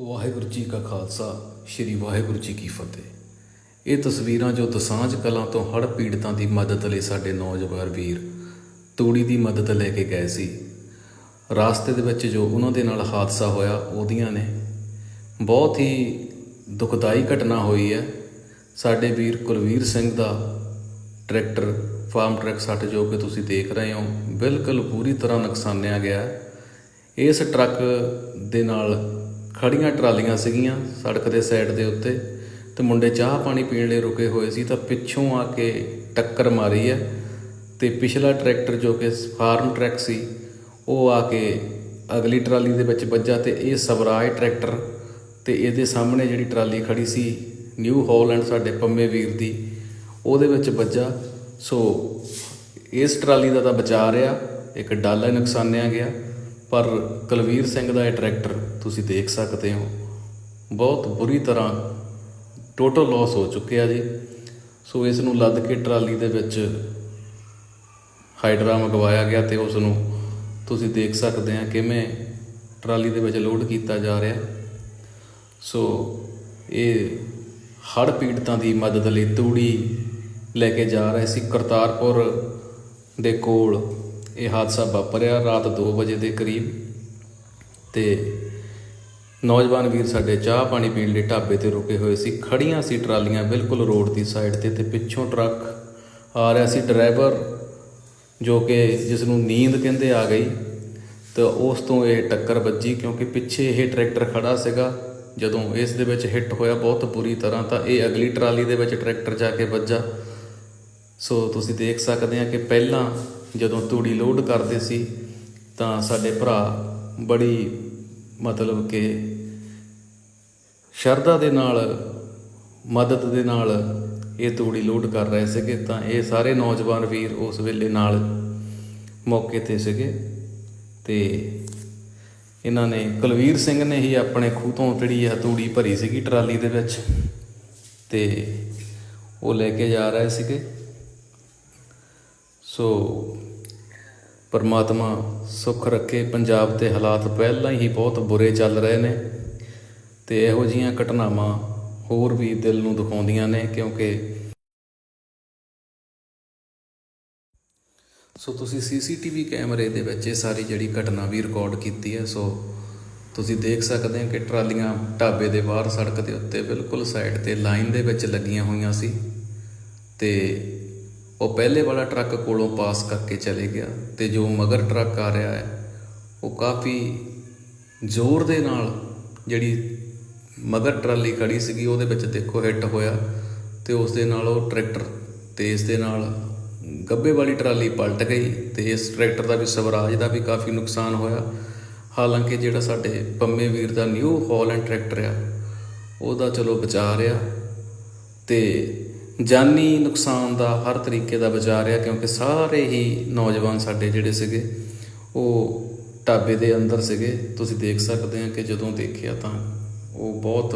ਵਾਹਿਗੁਰੂ ਜੀ ਕਾ ਖਾਲਸਾ, ਸ੍ਰੀ ਵਾਹਿਗੁਰੂ ਜੀ ਕੀ ਫਤਿਹ। ਇਹ ਤਸਵੀਰਾਂ ਜੋ ਦਸਾਂਝ ਕਲਾਂ ਤੋਂ ਹੜ੍ਹ ਪੀੜਤਾਂ ਦੀ ਮਦਦ ਲਈ ਸਾਡੇ ਨੌਜਵਾਨ ਵੀਰ ਤੂੜੀ ਦੀ ਮਦਦ ਲੈ ਕੇ ਗਏ ਸੀ। ਰਾਸਤੇ ਦੇ ਵਿੱਚ ਜੋ ਉਹਨਾਂ ਦੇ ਨਾਲ ਹਾਦਸਾ ਹੋਇਆ, ਉਹਦੀਆਂ ਨੇ ਬਹੁਤ ਹੀ ਦੁਖਦਾਈ ਘਟਨਾ ਹੋਈ ਹੈ। ਸਾਡੇ ਵੀਰ ਕੁਲਵੀਰ ਸਿੰਘ ਦਾ ਟਰੈਕਟਰ, ਫਾਰਮ ਟਰੱਕ ਸੱਟ ਜੋ ਕਿ ਤੁਸੀਂ ਦੇਖ ਰਹੇ ਹੋ, ਬਿਲਕੁਲ ਪੂਰੀ ਤਰ੍ਹਾਂ ਨੁਕਸਾਨਿਆ ਗਿਆ। ਇਸ ਟਰੱਕ ਦੇ ਨਾਲ ਖੜੀਆਂ ਟਰਾਲੀਆਂ ਸੀਗੀਆਂ ਸੜਕ ਦੇ ਸਾਈਡ ਦੇ ਉੱਤੇ ਤੇ ਮੁੰਡੇ ਚਾਹ ਪਾਣੀ ਪੀਣ ਲਈ ਰੁਕੇ ਹੋਏ ਸੀ ਤਾਂ ਪਿੱਛੋਂ ਆ ਕੇ ਟੱਕਰ ਮਾਰੀ ਹੈ ਤੇ ਪਿਛਲਾ ਟਰੈਕਟਰ ਜੋ ਕਿ ਫਾਰਮ ਟਰੈਕ ਸੀ, ਉਹ ਆ ਕੇ ਅਗਲੀ ਟਰਾਲੀ ਦੇ ਵਿੱਚ ਵੱਜਾ ਤੇ ਇਹ ਸਵਰਾਜ ਟਰੈਕਟਰ ਤੇ ਇਹਦੇ ਸਾਹਮਣੇ ਜਿਹੜੀ ਟਰਾਲੀ ਖੜੀ ਸੀ ਨਿਊ ਹਾਲੈਂਡ ਸਾਡੇ ਪੰਮੇ ਵੀਰ ਦੀ, ਉਹਦੇ ਵਿੱਚ ਵੱਜਾ। ਸੋ ਇਸ ਟਰਾਲੀ ਦਾ ਤਾਂ ਬਚਾ ਰਿਹਾ, ਇੱਕ ਡਾਲਾ ਹੀ, ਨੁਕਸਾਨਿਆ ਗਿਆ। ਪਰ ਕੁਲਵੀਰ ਸਿੰਘ ਦਾ ਇਹ ਟਰੈਕਟਰ ਤੁਸੀਂ ਦੇਖ ਸਕਦੇ ਹੋ। ਬਹੁਤ ਬੁਰੀ ਤਰ੍ਹਾਂ ਟੋਟਲ ਲਾਸ ਹੋ ਚੁੱਕਿਆ ਜੀ। ਸੋ ਇਸ ਨੂੰ ਲੱਦ ਕੇ ਟਰਾਲੀ ਦੇ ਵਿੱਚ ਹਾਈਡਰਾ ਮੰਗਵਾਇਆ ਗਿਆ ਤੇ ਉਸ ਨੂੰ ਤੁਸੀਂ ਦੇਖ ਸਕਦੇ ਆ ਕਿਵੇਂ ਟਰਾਲੀ ਦੇ ਵਿੱਚ ਲੋਡ ਕੀਤਾ ਜਾ ਰਿਹਾ। ਸੋ ਇਹ ਹੜ੍ਹ ਪੀੜਤਾਂ ਦੀ ਮਦਦ ਲਈ ਤੂੜੀ ਲੈ ਕੇ ਜਾ ਰਹੇ ਸੀ ਕਰਤਾਰਪੁਰ ਦੇ ਕੋਲ। ਇਹ ਹਾਦਸਾ ਵਾਪਰਿਆ ਰਾਤ 2 ਵਜੇ ਦੇ ਕਰੀਬ ਤੇ ਨੌਜਵਾਨ ਵੀਰ ਸਾਡੇ ਚਾਹ ਪਾਣੀ ਪੀਣ ਲਈ ਢਾਬੇ ਤੇ ਰੁਕੇ ਹੋਏ ਸੀ। ਖੜੀਆਂ ਸੀ ਟਰਾਲੀਆਂ ਬਿਲਕੁਲ ਰੋਡ ਦੀ ਸਾਈਡ ਤੇ ਤੇ ਪਿੱਛੋਂ ਟਰੱਕ ਆ ਰਿਹਾ ਸੀ ਡਰਾਈਵਰ, ਜੋ ਕਿ ਜਿਸ ਨੂੰ ਨੀਂਦ ਕਹਿੰਦੇ ਆ ਗਈ ਤਾਂ ਉਸ ਤੋਂ ਇਹ ਟੱਕਰ ਵੱਜੀ ਕਿਉਂਕਿ ਪਿੱਛੇ ਇਹ ਟਰੈਕਟਰ ਖੜਾ ਸੀਗਾ। ਜਦੋਂ ਇਸ ਦੇ ਵਿੱਚ ਹਿੱਟ ਹੋਇਆ ਬਹੁਤ ਬੁਰੀ ਤਰ੍ਹਾਂ ਤਾਂ ਇਹ ਅਗਲੀ ਟਰਾਲੀ ਦੇ ਵਿੱਚ ਟਰੈਕਟਰ ਜਾ ਕੇ ਵੱਜਾ। ਸੋ ਤੁਸੀਂ ਦੇਖ ਸਕਦੇ ਆ ਕਿ ਪਹਿਲਾਂ ਜਦੋਂ ਤੂੜੀ ਲੋਡ ਕਰਦੇ ਸੀ, ਤਾਂ ਸਾਡੇ ਭਰਾ ਬੜੀ ਮਤਲਬ ਕਿ ਸ਼ਰਧਾ ਦੇ ਨਾਲ, ਮਦਦ ਦੇ ਨਾਲ ਇਹ ਤੂੜੀ ਲੋਡ ਕਰ ਰਹੇ ਸੀਗੇ। ਤਾਂ ਇਹ ਸਾਰੇ ਨੌਜਵਾਨ ਵੀਰ ਉਸ ਵੇਲੇ ਨਾਲ ਮੌਕੇ ਤੇ ਸੀਗੇ। ਤੇ ਇਹਨਾਂ ਨੇ ਕੁਲਵੀਰ ਸਿੰਘ ਨੇ ਹੀ ਆਪਣੇ ਖੂਹ ਤੋਂ ਜਿਹੜੀ ਆ ਤੂੜੀ ਭਰੀ ਸੀਗੀ ਟਰਾਲੀ ਦੇ ਵਿੱਚ, ਤੇ ਉਹ ਲੈ ਕੇ ਜਾ ਰਹੇ ਸੀਗੇ। ਸੋ ਪਰਮਾਤਮਾ ਸੁਖ ਰੱਖੇ। ਪੰਜਾਬ 'ਤੇ ਹਾਲਾਤ ਪਹਿਲਾਂ ਹੀ ਬਹੁਤ ਬੁਰੇ ਚੱਲ ਰਹੇ ਨੇ ਤੇ ਇਹੋ ਜੀਆਂ ਘਟਨਾਵਾਂ ਹੋਰ ਵੀ ਦਿਲ ਨੂੰ ਦੁਖਾਉਂਦੀਆਂ ਨੇ ਕਿਉਂਕਿ ਸੋ ਤੁਸੀਂ ਸੀਸੀਟੀਵੀ ਕੈਮਰੇ ਦੇ ਵਿੱਚ ਇਹ ਸਾਰੀ ਜਿਹੜੀ ਘਟਨਾ ਵੀ ਰਿਕਾਰਡ ਕੀਤੀ ਹੈ, ਸੋ ਤੁਸੀਂ ਦੇਖ ਸਕਦੇ ਹੋ ਕਿ ਟਰਾਲੀਆਂ ਢਾਬੇ ਦੇ ਬਾਹਰ ਸੜਕ ਦੇ ਉੱਤੇ ਬਿਲਕੁਲ ਸਾਈਡ ਤੇ ਲਾਈਨ ਦੇ ਵਿੱਚ ਲੱਗੀਆਂ ਹੋਈਆਂ ਸੀ ਤੇ ਉਹ ਪਹਿਲੇ ਵਾਲਾ ਟਰੱਕ ਕੋਲੋਂ ਪਾਸ ਕਰਕੇ ਚਲੇ ਗਿਆ ਤੇ ਜੋ ਮਗਰ ਟਰੱਕ ਆ ਰਿਹਾ ਹੈ, ਉਹ ਕਾਫੀ ਜ਼ੋਰ ਦੇ ਨਾਲ ਜਿਹੜੀ ਮਗਰ ਟਰਾਲੀ ਖੜੀ ਸੀਗੀ, ਉਹਦੇ ਵਿੱਚ ਦੇਖੋ ਹਿੱਟ ਹੋਇਆ ਤੇ ਉਸ ਦੇ ਨਾਲ ਉਹ ਟਰੈਕਟਰ ਤੇ ਇਸ ਦੇ ਨਾਲ ਗੱਬੇ ਵਾਲੀ ਟਰਾਲੀ ਪਲਟ ਗਈ ਤੇ ਇਸ ਟਰੈਕਟਰ ਦਾ ਵੀ ਸਵਰਾਜ ਦਾ ਵੀ ਕਾਫੀ ਨੁਕਸਾਨ ਹੋਇਆ। ਹਾਲਾਂਕਿ ਜਿਹੜਾ ਸਾਡੇ ਪੰਮੇ ਵੀਰ ਦਾ ਨਿਊ ਹਾਲੈਂਡ ਟਰੈਕਟਰ ਆ, ਉਹਦਾ ਚਲੋ ਬਚਾ ਰਿਹਾ ਤੇ ਜਾਨੀ ਨੁਕਸਾਨ ਦਾ ਹਰ ਤਰੀਕੇ ਦਾ ਬਚਾ ਰਿਹਾ ਕਿਉਂਕਿ ਸਾਰੇ ਹੀ ਨੌਜਵਾਨ ਸਾਡੇ ਜਿਹੜੇ ਸੀਗੇ, ਉਹ ਢਾਬੇ ਦੇ ਅੰਦਰ ਸੀਗੇ। ਤੁਸੀਂ ਦੇਖ ਸਕਦੇ ਆ ਕਿ ਜਦੋਂ ਦੇਖਿਆ ਤਾਂ ਉਹ ਬਹੁਤ